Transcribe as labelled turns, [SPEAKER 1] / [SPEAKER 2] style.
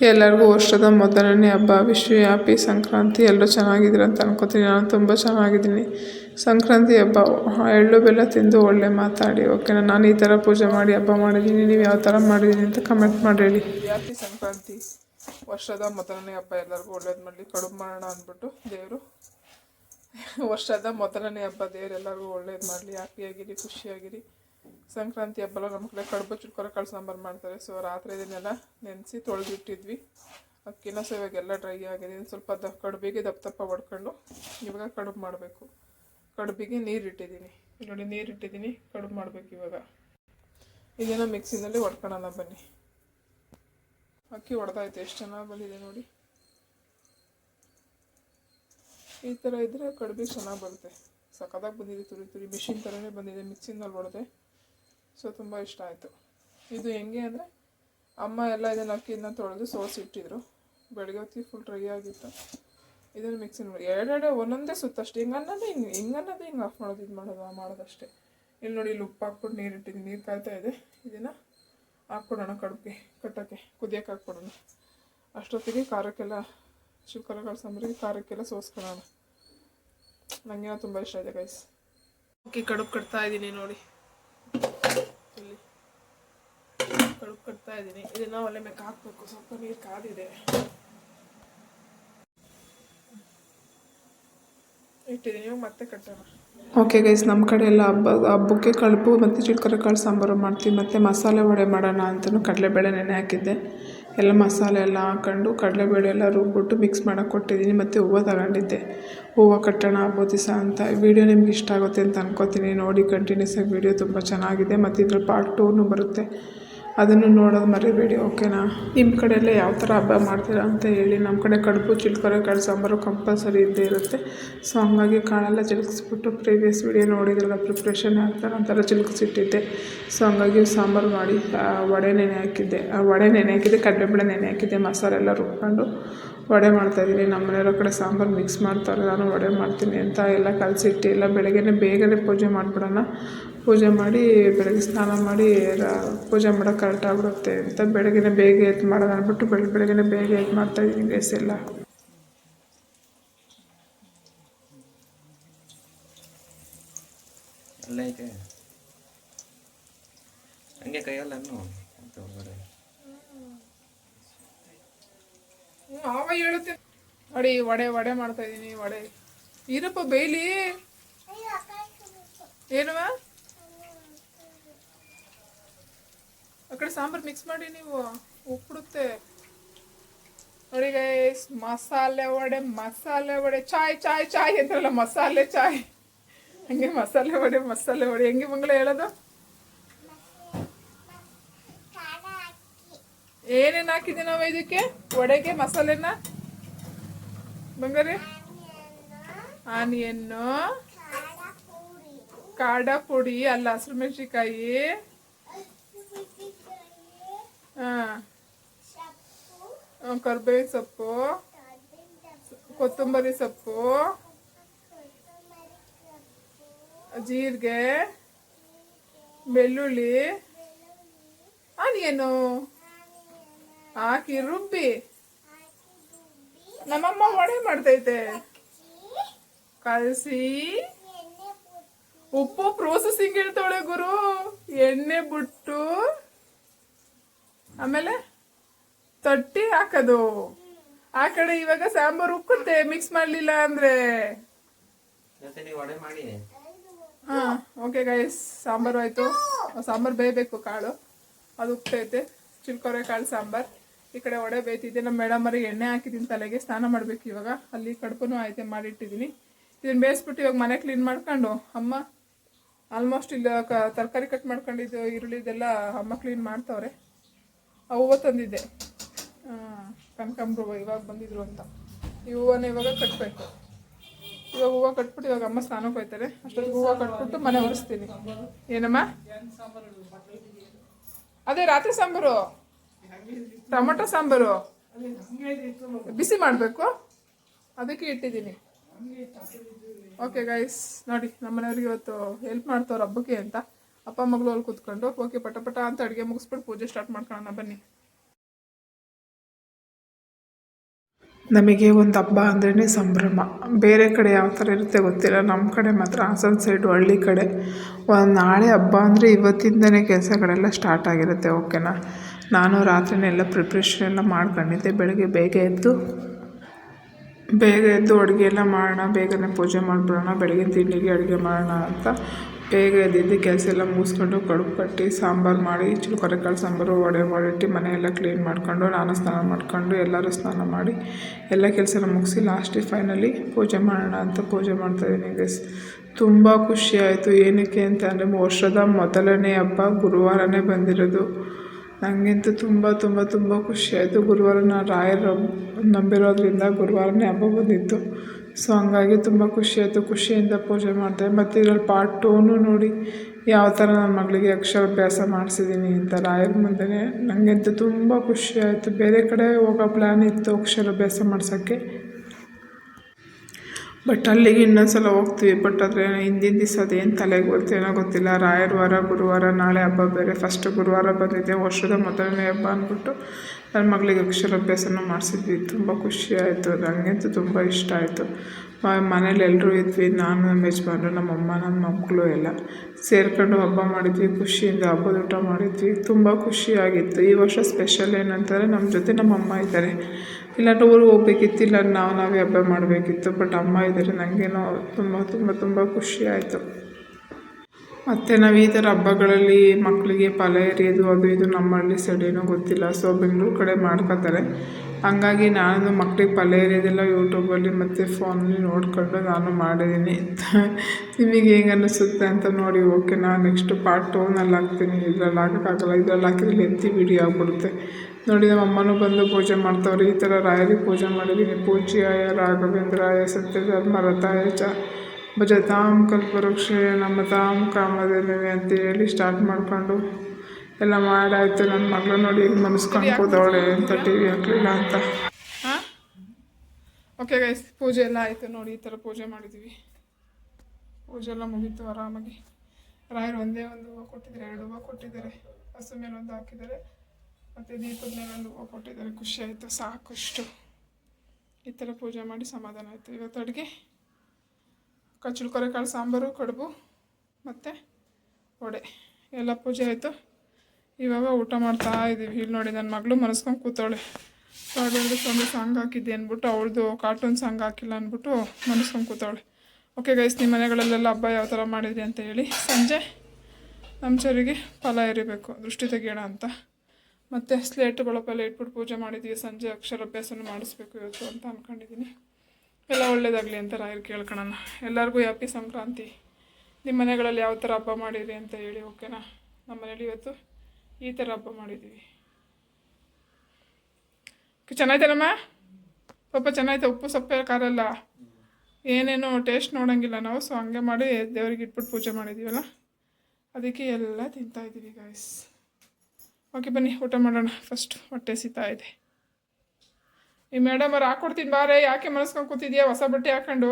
[SPEAKER 1] ಎಲ್ಲರಿಗೂ ವರ್ಷದ ಮೊದಲನೇ ಹಬ್ಬ. ವಿಶ್ವ ಸಂಕ್ರಾಂತಿ. ಎಲ್ಲರೂ ಚೆನ್ನಾಗಿದ್ದೀರ ಅಂತ ಅನ್ಕೋತೀನಿ. ನಾನು ತುಂಬ ಚೆನ್ನಾಗಿದ್ದೀನಿ. ಸಂಕ್ರಾಂತಿ ಹಬ್ಬ. ಎಳ್ಳು ಬೆಲ್ಲ ತಿಂದು ಒಳ್ಳೆ ಮಾತಾಡಿ, ಓಕೆನಾ? ನಾನು ಈ ಥರ ಪೂಜೆ ಮಾಡಿ, ಹಬ್ಬ ಮಾಡಿದ್ದೀನಿ. ನೀವು ಯಾವ ಥರ ಮಾಡಿದ್ದೀನಿ ಅಂತ ಕಮೆಂಟ್ ಮಾಡಿ ಹೇಳಿ ಹ್ಯಾಪಿ ಸಂಕ್ರಾಂತಿ. ವರ್ಷದ ಮೊದಲನೇ ಹಬ್ಬ. ಎಲ್ಲರಿಗೂ ಒಳ್ಳೇದು ಮಾಡಲಿ. ಕಡುಬು ಮಾಡೋಣ ಅಂದ್ಬಿಟ್ಟು ದೇವರು. ವರ್ಷದ ಮೊದಲನೇ ಹಬ್ಬ. ದೇವರೆಲ್ಲರಿಗೂ ಒಳ್ಳೇದು ಮಾಡಲಿ. ಹ್ಯಾಪಿಯಾಗಿರಿ, ಖುಷಿಯಾಗಿರಿ. ಸಂಕ್ರಾಂತಿ ಹಬ್ಬಲ್ಲ ನಮ್ಮ ಕಡೆ ಕಡುಬು ಚುಡ್ಕೊರ ಕಾಳು ಸಾಂಬಾರು ಮಾಡ್ತಾರೆ. ಸೊ ರಾತ್ರಿ ಇದನ್ನೆಲ್ಲ ನೆನೆಸಿ ತೊಳೆದಿಟ್ಟಿದ್ವಿ. ಅಕ್ಕಿನ ಸೊ ಇವಾಗೆಲ್ಲ ಡ್ರೈ ಆಗಿದೆ. ಸ್ವಲ್ಪ ದ, ಕಡುಬಿಗೆ ದಪ್ಪ ದಪ್ಪ ಹೊಡ್ಕೊಂಡು ಇವಾಗ ಕಡುಬು ಮಾಡಬೇಕು. ಕಡುಬಿಗೆ ನೀರು ಇಟ್ಟಿದ್ದೀನಿ ನೋಡಿ ನೀರು ಇಟ್ಟಿದ್ದೀನಿ ಕಡುಬು ಮಾಡಬೇಕು ಇವಾಗ. ಇದನ್ನು ಮಿಕ್ಸಿನಲ್ಲಿ ಹೊಡ್ಕೊಳ್ಳೋಣ ಬನ್ನಿ. ಅಕ್ಕಿ ಹೊಡೆದಾಯ್ತು ಎಷ್ಟು ಚೆನ್ನಾಗಿ ಬಂದಿದೆ ನೋಡಿ. ಈ ಥರ ಇದ್ದರೆ ಕಡುಬಿಗೆ ಚೆನ್ನಾಗಿ ಬರುತ್ತೆ. ಸಖತ್ತಾಗಿ ಬಂದಿದೆ ತುರಿ ತುರಿ. ಮಿಷಿನ್ ಥರನೇ ಬಂದಿದೆ. ಮಿಕ್ಸಿನಲ್ಲಿ ಹೊಡೆದೆ ಸೊ ತುಂಬ ಇಷ್ಟ ಆಯಿತು. ಇದು ಹೆಂಗೆ ಅಂದರೆ ಅಮ್ಮ ಎಲ್ಲ ಇದನ್ನು ಅಕ್ಕಿನ ತೊಳೆದು ಸೋಸಿ ಇಟ್ಟಿದ್ರು. ಬೆಳಗ್ಗೆ ಹೊತ್ತಿಗೆ ಫುಲ್ ಡ್ರೈ ಆಗಿತ್ತು. ಇದನ್ನು ಮಿಕ್ಸಿನ ಮಾಡಿ. ಎರಡೆರಡೆ ಒಂದೊಂದೇ ಸುತ್ತಷ್ಟೇ ಹಿಂಗೆ ಅನ್ನೋದು ಹಿಂಗೆ ಹಿಂಗೆ ಅನ್ನೋದು ಹಿಂಗೆ ಆಫ್ ಮಾಡೋದು, ಇದು ಮಾಡೋದು ಮಾಡೋದಷ್ಟೇ. ಇಲ್ಲಿ ನೋಡಿ ಇಲ್ಲಿ ಉಪ್ಪು ಹಾಕ್ಬಿಟ್ಟು ನೀರು ಇಟ್ಟಿದ್ದೀನಿ. ನೀರು ಕಾಯ್ತಾ ಇದೆ. ಇದನ್ನು ಹಾಕ್ಕೊಡೋಣ ಕಡುಬಿಗೆ ಕಟ್ಟೋಕ್ಕೆ. ಕುದಿಯೋಕೆ ಹಾಕ್ಕೊಡೋಣ ಅಷ್ಟೊತ್ತಿಗೆ ಖಾರಕ್ಕೆಲ್ಲ, ಶುಕ್ರಗಳ ಸಾಂಬಾರಿಗೆ ಖಾರಕ್ಕೆಲ್ಲ ಸೋಸ್ಕೊಳ್ಳೋಣ. ನನಗೆ ತುಂಬ ಇಷ್ಟ ಇದೆ ಗೈಸ್ ಓಕೆ ಕಡುಬು ಕಟ್ತಾ ಇದ್ದೀನಿ ನೋಡಿ ಇಲ್ಲಿ ಕಟ್ತಾ ಇದ್ದೀನಿ. ಇದನ್ನ ಒಲೆ ಮೇಲೆ ಹಾಕಬೇಕು. ಸ್ವಲ್ಪ ನೀರು ಕಾದಿದೆ. ಇಟ್ಟಿದ್ದೀನಿ. ಮತ್ತೆ ಕಟ್ಟೋಣ. ಓಕೆ ಗೈಸ್ ನಮ್ಮ ಕಡೆ ಎಲ್ಲ ಹಬ್ಬ, ಹಬ್ಬಕ್ಕೆ ಕಳಪು ಮತ್ತು ಚಿಟ್ಕರೆ ಕಾಳು ಸಾಂಬಾರು ಮಾಡ್ತೀವಿ. ಮತ್ತು ಮಸಾಲೆ ವಡೆ ಮಾಡೋಣ ಅಂತಲೂ ಕಡಲೆಬೇಳೆ ನೆನೆ ಹಾಕಿದ್ದೆ. ಎಲ್ಲ ಮಸಾಲೆ ಎಲ್ಲ ಹಾಕೊಂಡು ಕಡಲೆಬೇಳೆ ಎಲ್ಲ ರುಬ್ಬಿಟ್ಟು ಮಿಕ್ಸ್ ಮಾಡೋಕೆ ಕೊಟ್ಟಿದ್ದೀನಿ. ಮತ್ತು ಹೂವು ತಗೊಂಡಿದ್ದೆ. ಹೂವು ಕಟ್ಟೋಣ ಹಬ್ಬೋ ದಿವಸ ಅಂತ. ವಿಡಿಯೋ ನಿಮ್ಗೆ ಇಷ್ಟ ಆಗುತ್ತೆ ಅಂತ ಅನ್ಕೋತೀನಿ. ನೋಡಿ ಕಂಟಿನ್ಯೂಸ್ ಆಗಿ ವಿಡಿಯೋ ತುಂಬ ಚೆನ್ನಾಗಿದೆ. ಮತ್ತು ಇದ್ರಲ್ಲಿ ಪಾರ್ಟ್ ಟೂನು ಬರುತ್ತೆ. ಅದನ್ನು ನೋಡೋದು ಮರಿಬೇಡಿ, ಓಕೆನಾ? ನಿಮ್ಮ ಕಡೆ ಎಲ್ಲ ಯಾವ ಥರ ಹಬ್ಬ ಮಾಡ್ತೀರಾ ಅಂತ ಹೇಳಿ ನಮ್ಮ ಕಡೆ ಕಡುಬು, ಚಿಲ್ಕೊರೆ ಕಾಳು ಸಾಂಬಾರು ಕಂಪಲ್ಸರಿ ಇದ್ದೇ ಇರುತ್ತೆ. ಸೊ ಹಂಗಾಗಿ ಕಾಳೆಲ್ಲ ಚಿಲ್ಕಿಸ್ಬಿಟ್ಟು ಪ್ರೀವಿಯಸ್ ವಿಡಿಯೋ ನೋಡಿದ್ರಲ್ಲ ಪ್ರಿಪ್ರೇಷನ್ ಆಗ್ತಾರೆ ಥರ ಒಂಥರ ಚಿಲ್ಕಿಸಿಟ್ಟಿದ್ದೆ. ಸೊ ಹಂಗಾಗಿ ಸಾಂಬಾರು ಮಾಡಿ ವಡೆ ನೆನೆ ಹಾಕಿದ್ದೆ. ಆ, ವಡೆ ನೆನೆ ಹಾಕಿದ್ದೆ, ಕಡಲೆಬೇಳೆ ನೆನೆ ಹಾಕಿದ್ದೆ, ಮಸಾಲೆ ಎಲ್ಲ ರುಬ್ಕೊಂಡು ವಡೆ ಮಾಡ್ತಾಯಿದ್ದೀನಿ ನಮ್ಮ ಮನೆಯವ್ರ ಕಡೆ ಸಾಂಬಾರು ಮಿಕ್ಸ್ ಮಾಡ್ತಾರೆ, ನಾನು ವಡೆ ಮಾಡ್ತೀನಿ ಅಂತ ಎಲ್ಲ ಕಲಸಿಟ್ಟು ಎಲ್ಲ ಬೆಳಗ್ಗೆನೇ ಬೇಗನೆ ಪೂಜೆ ಮಾಡಿಬಿಡೋಣ. ಪೂಜೆ ಮಾಡಿ ಬೆಳಗ್ಗೆ ಸ್ನಾನ ಮಾಡಿ ರಾ ಪೂಜೆ ಮಾಡೋಕೆ ಕರೆಕ್ಟ್ ಆಗ್ಬಿಡುತ್ತೆ ಅಂತ ಬೆಳಗ್ಗೆ ಬೇಗ ಎದ್ದು ಮಾಡೋಣ ಅಂದ್ಬಿಟ್ಟು ಬೆಳಗ್ಗೆ ಬೆಳಗ್ಗೆನೇ ಬೇಗ ಎದ್ದು ಮಾಡ್ತಾಯಿದ್ದೀನಿ ಗೈಸ್ ಎಲ್ಲ.
[SPEAKER 2] ಎಲ್ಲ ಐತೆ. ಹಂಗೆ ಕೈಯಲ್ಲ
[SPEAKER 1] ಅವ ಹೇಳುತ್ತೆ ನೋಡಿ ವಡೆ ವಡೆ ಮಾಡ್ತಾ ಇದ್ದೀನಿ ವಡೆ. ಇರಪ್ಪ ಬೇಲಿ. ಏನವ ಕಡೆ ಸಾಂಬಾರು ಮಿಕ್ಸ್ ಮಾಡಿ ನೀವು ಉಪ್ಪಿಡುತ್ತೆ ನೋಡಿ ಗೈಸ್ ಮಸಾಲೆ ವಡೆ ಮಸಾಲೆ ವಡೆ ಚಾಯ್ ಚಾಯ್ ಚಾಯ್ ಅಂತಾರಲ್ಲ ಮಸಾಲೆ ಚಾಯ್. ಹಂಗೆ ಮಸಾಲೆ ವಡೆ ಮಸಾಲೆ ವಡೆ. ಹೆಂಗೆ ಮಂಗಳ ಹೇಳೋದು? ಏನೇನು ಹಾಕಿದ್ದೀವಿ ನಾವು ಇದಕ್ಕೆ? ವಡೆಗೆ ಮಸಾಲೆನ? ಬಂಗಾರಿ? ಆನಿಯನ್ನು. ಕಾಡ ಪುಡಿ ಅಲ್ಲ ಹಸಿರು ಮೆಣಸಿಕಾಯಿ ಹಾಂ. ಕರ್ಬೇವಿನ ಸೊಪ್ಪು. ಕೊತ್ತಂಬರಿ ಸೊಪ್ಪು. ಜೀರಿಗೆ. ಬೆಳ್ಳುಳ್ಳಿ. ಆನಿಯನು ಹಾಕಿ ರುಬ್ಬಿ. ನಮ್ಮಮ್ಮ ವಡೆ ಮಾಡ್ತೈತೆ. ಕಲಸಿ. ಉಪ್ಪು ಪ್ರೋಸೆಸಿಂಗ್ ಹೇಳ್ತಾಳೆ ಗುರು. ಎಣ್ಣೆ ಬಿಟ್ಟು. ಆಮೇಲೆ ತಟ್ಟಿ ಹಾಕೋದು. ಆ ಕಡೆ ಇವಾಗ ಸಾಂಬಾರು ಉಕ್ಕುತ್ತೆ ಮಿಕ್ಸ್ ಮಾಡಲಿಲ್ಲ ಅಂದ್ರೆ. ಹಾ ಓಕೆ ಗೈಸ್ ಸಾಂಬಾರು ಆಯ್ತು. ಸಾಂಬಾರು ಬೇಯಬೇಕು ಕಾಳು. ಅದು ಉಕ್ತೈತೆ ಚಿಲ್ಕೊರೆ ಕಾಳು ಸಾಂಬಾರ್. ಈ ಕಡೆ ಒಡೆ ಬೇಯ್ತಿದ್ದೆ. ನಮ್ಮ ಮೇಡಮ್ ಅವ್ರಿಗೆ ಎಣ್ಣೆ ಹಾಕಿದ್ದೀನಿ ತಲೆಗೆ ಸ್ನಾನ ಮಾಡ್ಬೇಕು ಇವಾಗ. ಅಲ್ಲಿ ಕಡುಪುನು ಆಯ್ತೆ ಮಾಡಿಟ್ಟಿದ್ದೀನಿ. ಇದನ್ನ ಬೇಯಿಸ್ಬಿಟ್ಟು ಇವಾಗ ಮನೆ ಕ್ಲೀನ್ ಮಾಡ್ಕೊಂಡು ಅಮ್ಮ ಆಲ್ಮೋಸ್ಟ್ ಇಲ್ಲಿ ತರಕಾರಿ ಕಟ್ ಮಾಡ್ಕೊಂಡಿದ್ದು ಈರುಳ್ಳಿದೆಲ್ಲ ಅಮ್ಮ ಕ್ಲೀನ್ ಮಾಡ್ತವ್ರೆ. ಹೂವು ತಂದಿದ್ದೆ. ಕನಕಾಂಬ್ರ ಇವಾಗ ಬಂದಿದ್ರು ಅಂತ. ಈ ಹೂವನ್ನ ಇವಾಗ ಕಟ್ಟಬೇಕು ಇವಾಗ ಹೂವು ಕಟ್ಬಿಟ್ಟು ಇವಾಗ ಅಮ್ಮ ಸ್ನಾನಕ್ಕೆ ಹೋಯ್ತಾರೆ ಅಷ್ಟೊತ್ತಿಗೆ ಹೂವು ಕಟ್ಬಿಟ್ಟು ಮನೆ ಒರೆಸ್ತೀನಿ. ಏನಮ್ಮ? ಅದೇ ರಾತ್ರಿ ಸಾಂಬಾರು. ಟೊಮೊಟೊ ಸಾಂಬಾರು. ಬಿಸಿ ಮಾಡಬೇಕು. ಅದಕ್ಕೆ ಇಟ್ಟಿದ್ದೀನಿ. ಓಕೆ ಗೈಸ್ ನೋಡಿ, ನಮ್ಮ ಮನೆಯವ್ರಿಗೆ ಇವತ್ತು ಹೆಲ್ಪ್ ಮಾಡ್ತವ್ರು ಹಬ್ಬಕ್ಕೆ ಅಂತ. ಅಪ್ಪ ಮಗಳು ಅಲ್ಲಿ ಕೂತ್ಕೊಂಡು ಓಕೆ ಪಟ ಪಟ ಅಂತ ಅಡುಗೆ ಮುಗಿಸ್ಬಿಟ್ಟು ಪೂಜೆ ಸ್ಟಾರ್ಟ್ ಮಾಡ್ಕೊಳ್ಳೋಣ ಬನ್ನಿ.
[SPEAKER 3] ನಮಗೆ ಒಂದು ಹಬ್ಬ ಅಂದ್ರೇ ಸಂಭ್ರಮ. ಬೇರೆ ಕಡೆ ಯಾವ ಥರ ಇರುತ್ತೆ ಗೊತ್ತಿಲ್ಲ. ನಮ್ಮ ಕಡೆ ಮಾತ್ರ ಹಾಸನ ಸೈಡು ಹಳ್ಳಿ ಕಡೆ. ಒಂದು ನಾಳೆ ಹಬ್ಬ ಅಂದರೆ ಇವತ್ತಿಂದನೇ ಕೆಲಸಗಳೆಲ್ಲ ಸ್ಟಾರ್ಟ್ ಆಗಿರುತ್ತೆ ಓಕೆನಾ ನಾನು ರಾತ್ರಿನೆಲ್ಲ ಪ್ರಿಪ್ರೇಷನ್ ಎಲ್ಲ ಮಾಡ್ಕೊಂಡಿದ್ದೆ. ಬೆಳಗ್ಗೆ ಬೇಗ ಎದ್ದು ಬೇಗ ಎದ್ದು ಅಡುಗೆ ಎಲ್ಲ ಮಾಡೋಣ, ಬೇಗನೆ ಪೂಜೆ ಮಾಡಿಬಿಡೋಣ ಬೆಳಗಿನ ತಿಂಡಿಗೆ ಅಡುಗೆ ಮಾಡೋಣ ಅಂತ ಬೇಗ ಎದ್ದಿದ್ದು ಕೆಲಸ ಎಲ್ಲ ಮುಗಿಸ್ಕೊಂಡು ಕಡುಬು ಕಟ್ಟಿ ಸಾಂಬಾರು ಮಾಡಿ ಚಿಲ್ಕೊರೆಕಾಳು ಸಾಂಬಾರು, ವಡೆ ಮಾಡಿಟ್ಟು ಮನೆಯೆಲ್ಲ ಕ್ಲೀನ್ ಮಾಡಿಕೊಂಡು ನಾನು ಸ್ನಾನ ಮಾಡಿಕೊಂಡು ಎಲ್ಲರೂ ಸ್ನಾನ ಮಾಡಿ ಎಲ್ಲ ಕೆಲಸನ ಮುಗಿಸಿ ಲಾಸ್ಟಿಗೆ ಫೈನಲಿ ಪೂಜೆ ಮಾಡೋಣ ಅಂತ ಪೂಜೆ ಮಾಡ್ತಾಯಿದ್ದೀನಿ ಗೈಸ್ ತುಂಬ ಖುಷಿಯಾಯಿತು ಏನಕ್ಕೆ ಅಂತ ಅಂದರೆ ವರ್ಷದ ಮೊದಲನೇ ಹಬ್ಬ ಗುರುವಾರನೇ ಬಂದಿರೋದು. ನನಗಂತೂ ತುಂಬ ತುಂಬ ತುಂಬ ಖುಷಿಯಾಯಿತು ಗುರುವಾರ ನಾನು ರಾಯರ ನಂಬಿರೋದ್ರಿಂದ ಗುರುವಾರನೇ ಹಬ್ಬ ಬಂದಿತ್ತು. ಸೊ ಹಂಗಾಗಿ ತುಂಬ ಖುಷಿ ಆಯಿತು. ಖುಷಿಯಿಂದ ಪೂಜೆ ಮಾಡಿದೆ. ಮತ್ತು ಇದರಲ್ಲಿ ಪಾರ್ಟ್ ಟೂನು ನೋಡಿ ಯಾವ ಥರ ನನ್ನ ಮಗಳಿಗೆ ಅಕ್ಷರಾಭ್ಯಾಸ ಮಾಡಿಸಿದ್ದೀನಿ ಅಂತ ರಾಯರ ಮುಂದೆನೇ. ನನಗಂತೂ ತುಂಬ ಖುಷಿ ಆಯಿತು. ಬೇರೆ ಕಡೆ ಹೋಗೋ ಪ್ಲ್ಯಾನ್ ಇತ್ತು ಅಕ್ಷರಾಭ್ಯಾಸ ಮಾಡ್ಸೋಕ್ಕೆ. ಬಟ್ ಅಲ್ಲಿಗೆ ಇನ್ನೊಂದು ಸಲ ಹೋಗ್ತೀವಿ. ಬಟ್ ಆದರೆ ಹಿಂದಿನ ದಿವಸ ಅದೇನು ತಲೆಗೆ ಗೊತ್ತೇನೋ ಗೊತ್ತಿಲ್ಲ. ರಾಯರ ವಾರ, ಗುರುವಾರ, ನಾಳೆ ಹಬ್ಬ ಬೇರೆ. ಫಸ್ಟ್ ಗುರುವಾರ ಬಂದಿದೆ ವರ್ಷದ ಮೊದಲನೇ ಹಬ್ಬ ಅಂದ್ಬಿಟ್ಟು ನನ್ನ ಮಗಳಿಗೆ ಅಕ್ಷರಾಭ್ಯಾಸನ ಮಾಡಿಸಿದ್ವಿ. ತುಂಬ ಖುಷಿ ಆಯಿತು. ನನಗಂತೂ ತುಂಬ ಇಷ್ಟ ಆಯಿತು. ಮನೇಲಿ ಎಲ್ಲರೂ ಇದ್ವಿ. ನಾನು, ನಮ್ಮ ಯಜಮಾನ್ರು ನಮ್ಮಮ್ಮ ನನ್ನ ಮಕ್ಕಳು ಎಲ್ಲ ಸೇರ್ಕೊಂಡು ಹಬ್ಬ ಮಾಡಿದ್ವಿ. ಖುಷಿಯಿಂದ ಹಬ್ಬದ ಊಟ ಮಾಡಿದ್ವಿ. ತುಂಬ ಖುಷಿಯಾಗಿತ್ತು ಈ ವರ್ಷ ಸ್ಪೆಷಲ್ ಏನಂತಾರೆ ನಮ್ಮ ಜೊತೆ ನಮ್ಮ ಅಮ್ಮ ಇದ್ದಾರೆ. ಇಲ್ಲಾಂದ್ರೆ ಟೂರ್ಗೆ ಹೋಗ್ಬೇಕಿತ್ತು ಇಲ್ಲ ನಾವು ನಾವೇ ಹಬ್ಬ ಮಾಡಬೇಕಿತ್ತು ಬಟ್ ಅಮ್ಮ ಇದ್ದಾರೆ ನನಗೇನೋ ತುಂಬ ತುಂಬ ತುಂಬ ಖುಷಿ ಆಯಿತು. ಮತ್ತು ನಾವು ಈ ಥರ ಹಬ್ಬಗಳಲ್ಲಿ ಮಕ್ಕಳಿಗೆ ಫಲ ಎರಿಯೋದು ಅದು ಇದು ನಮ್ಮ ಹಳ್ಳಿ ಗೊತ್ತಿಲ್ಲ, ಸೊ ಬೆಂಗಳೂರು ಕಡೆ ಮಾಡ್ಕೋತಾರೆ. ಹಂಗಾಗಿ ನಾನು ಮಕ್ಕಳಿಗೆ ಫಲ ಎರಿಯೋದೆಲ್ಲ ಯೂಟ್ಯೂಬಲ್ಲಿ ಮತ್ತು ಫೋನಲ್ಲಿ ನೋಡಿಕೊಂಡು ನಾನು ಮಾಡಿದ್ದೀನಿ. ನಿಮಗೆ ಹೆಂಗೆ ಅನ್ನಿಸುತ್ತೆ ಅಂತ ನೋಡಿ, ಓಕೆ, ನಾನು ನೆಕ್ಸ್ಟ್ ಪಾರ್ಟ್ ಟೂನಲ್ಲಿ ಹಾಕ್ತೀನಿ. ಇದರಲ್ಲಿ ಹಾಕೋಕ್ಕಾಗಲ್ಲ, ಇದ್ರಲ್ಲಿ ಹಾಕಿದ್ರೆ ಎತ್ತಿ ವೀಡಿಯೋ ಆಗ್ಬಿಡುತ್ತೆ. ನೋಡಿ ನಮ್ಮ ಅಮ್ಮನೂ ಬಂದು ಪೂಜೆ ಮಾಡ್ತಾವ್ರೆ. ಈ ಥರ ರಾಯರಿಗೆ ಪೂಜೆ ಮಾಡಿದ್ದೀನಿ. ಪೂಜ್ಯಾಯ ರಾಘವೇಂದ್ರಾಯ ಸತ್ಯಧರ್ಮರಥಾಯ ಚ ಭಜತಾಂ ಕಲ್ಪವೃಕ್ಷೇ ನಮತಾಂ ಕಾಮದೇವಿ ಅಂತ ಹೇಳಿ ಸ್ಟಾರ್ಟ್ ಮಾಡಿಕೊಂಡು ಎಲ್ಲ ಮಾಡಾಯ್ತು. ನನ್ನ ಮಗಳು ನೋಡಿ ಈಗ ಮನಸ್ಕೊಂಡು ಕೂತವಳೆ ಅಂತ ಟಿ ವಿ ಹಾಕಲಿಲ್ಲ ಅಂತ. ಹಾಂ? ಓಕೆ ಗೈಸ್ ಪೂಜೆ ಎಲ್ಲ ಆಯಿತು ನೋಡಿ ಈ ಥರ ಪೂಜೆ ಮಾಡಿದ್ದೀವಿ ಪೂಜೆ ಎಲ್ಲ ಮುಗೀತು ಆರಾಮಾಗಿ. ರಾಯರು ಒಂದೇ ಒಂದು ಹೂವು ಕೊಟ್ಟಿದ್ದಾರೆ ಎರಡು ಹೂವು ಕೊಟ್ಟಿದ್ದಾರೆ. ಹಸು ಮೇಲೆ ಒಂದು ಹಾಕಿದ್ದಾರೆ. ಮತ್ತು ದೀಪದ ಮೇಲೆ ಒಂದು ಹೂವು ಕೊಟ್ಟಿದ್ದಾರೆ. ಖುಷಿ ಆಯಿತು, ಸಾಕಷ್ಟು. ಈ ಥರ ಪೂಜೆ ಮಾಡಿ ಸಮಾಧಾನ ಆಯಿತು. ಇವತ್ತು ಅಡುಗೆ ಕಚ್ಚುಳ್ಕೊರೆಕಾಳು ಸಾಂಬಾರು, ಕಡುಬು ಮತ್ತು ವಡೆ. ಎಲ್ಲ ಪೂಜೆ ಆಯಿತು. ಇವಾಗ ಊಟ ಮಾಡ್ತಾ ಇದ್ದೀವಿ ಇಲ್ಲಿ ನೋಡಿ ನನ್ನ ಮಗಳು ಮನಸ್ಕೊಂಡು ಕೂತವಳೆ. ರಾಘವೇಂದ್ರ ಸ್ವಾಮಿ ಸಾಂಗ್ ಹಾಕಿದ್ದೆ ಅಂದ್ಬಿಟ್ಟು, ಅವಳದು ಕಾರ್ಟೂನ್ ಸಾಂಗ್ ಹಾಕಿಲ್ಲ ಅಂದ್ಬಿಟ್ಟು ಮನಸ್ಕೊಂಡು ಕೂತವಳೆ. ಓಕೆ ಗೈಸ್ ನಿಮ್ಮ ಮನೆಗಳಲ್ಲೆಲ್ಲ ಹಬ್ಬ ಯಾವ ಥರ ಮಾಡಿದ್ರಿ ಅಂತ ಹೇಳಿ. ಸಂಜೆ ನಮ್ಮ ಚರಿಗೆ ಫಲ ಎರಿಬೇಕು, ದೃಷ್ಟಿ ತೆಗಿಯೋಣ ಅಂತ. ಮತ್ತು ಸ್ಲೇಟು ಬಳಪೆಲ್ಲ ಇಟ್ಬಿಟ್ಟು ಪೂಜೆ ಮಾಡಿದ್ದೀವಿ ಸಂಜೆ ಅಕ್ಷರಾಭ್ಯಾಸನೂ ಮಾಡಿಸ್ಬೇಕು ಇವತ್ತು ಅಂತ ಅಂದ್ಕೊಂಡಿದ್ದೀನಿ ಎಲ್ಲ ಒಳ್ಳೇದಾಗಲಿ ಅಂತ ರಾಯರು ಕೇಳ್ಕೊಳ್ಳೋಣ ಎಲ್ಲರಿಗೂ ಹ್ಯಾಪಿ ಸಂಕ್ರಾಂತಿ. ನಿಮ್ಮ ಮನೆಗಳಲ್ಲಿ ಯಾವ ಥರ ಹಬ್ಬ ಮಾಡಿರಿ ಅಂತ ಹೇಳಿ, ಓಕೆನಾ? ನಮ್ಮ ಮನೇಲಿ ಇವತ್ತು ಈ ಥರ ಹಬ್ಬ ಮಾಡಿದ್ದೀವಿ ಚೆನ್ನಾಯ್ತಾನಮ್ಮ? ಪಾಪ ಚೆನ್ನಾಯ್ತು, ಉಪ್ಪು, ಸೊಪ್ಪೆ, ಖಾರ ಎಲ್ಲ? ಏನೇನು ಟೇಸ್ಟ್ ನೋಡೋಂಗಿಲ್ಲ ನಾವು ಸೊ ಹಂಗೆ ಮಾಡಿ ದೇವ್ರಿಗೆ ಇಟ್ಬಿಟ್ಟು ಪೂಜೆ ಮಾಡಿದ್ದೀವಲ್ಲ ಅದಕ್ಕೆ ಎಲ್ಲ ತಿಂತಾಯಿದ್ದೀವಿ ಗಾಯ್ಸ್ ಓಕೆ, ಬನ್ನಿ, ಊಟ ಮಾಡೋಣ. ಫಸ್ಟ್ ಹೊಟ್ಟೆ ಸಿತಾ ಇದೆ. ಈ ಮೇಡಮ್ ಅವ್ರು ಹಾಕ್ಕೊಡ್ತೀನಿ ಬಾರೆ. ಯಾಕೆ ಮನಸ್ಕೊಂಡು ಕೂತಿದ್ಯಾ? ಹೊಸ ಬಟ್ಟೆ ಹಾಕೊಂಡು.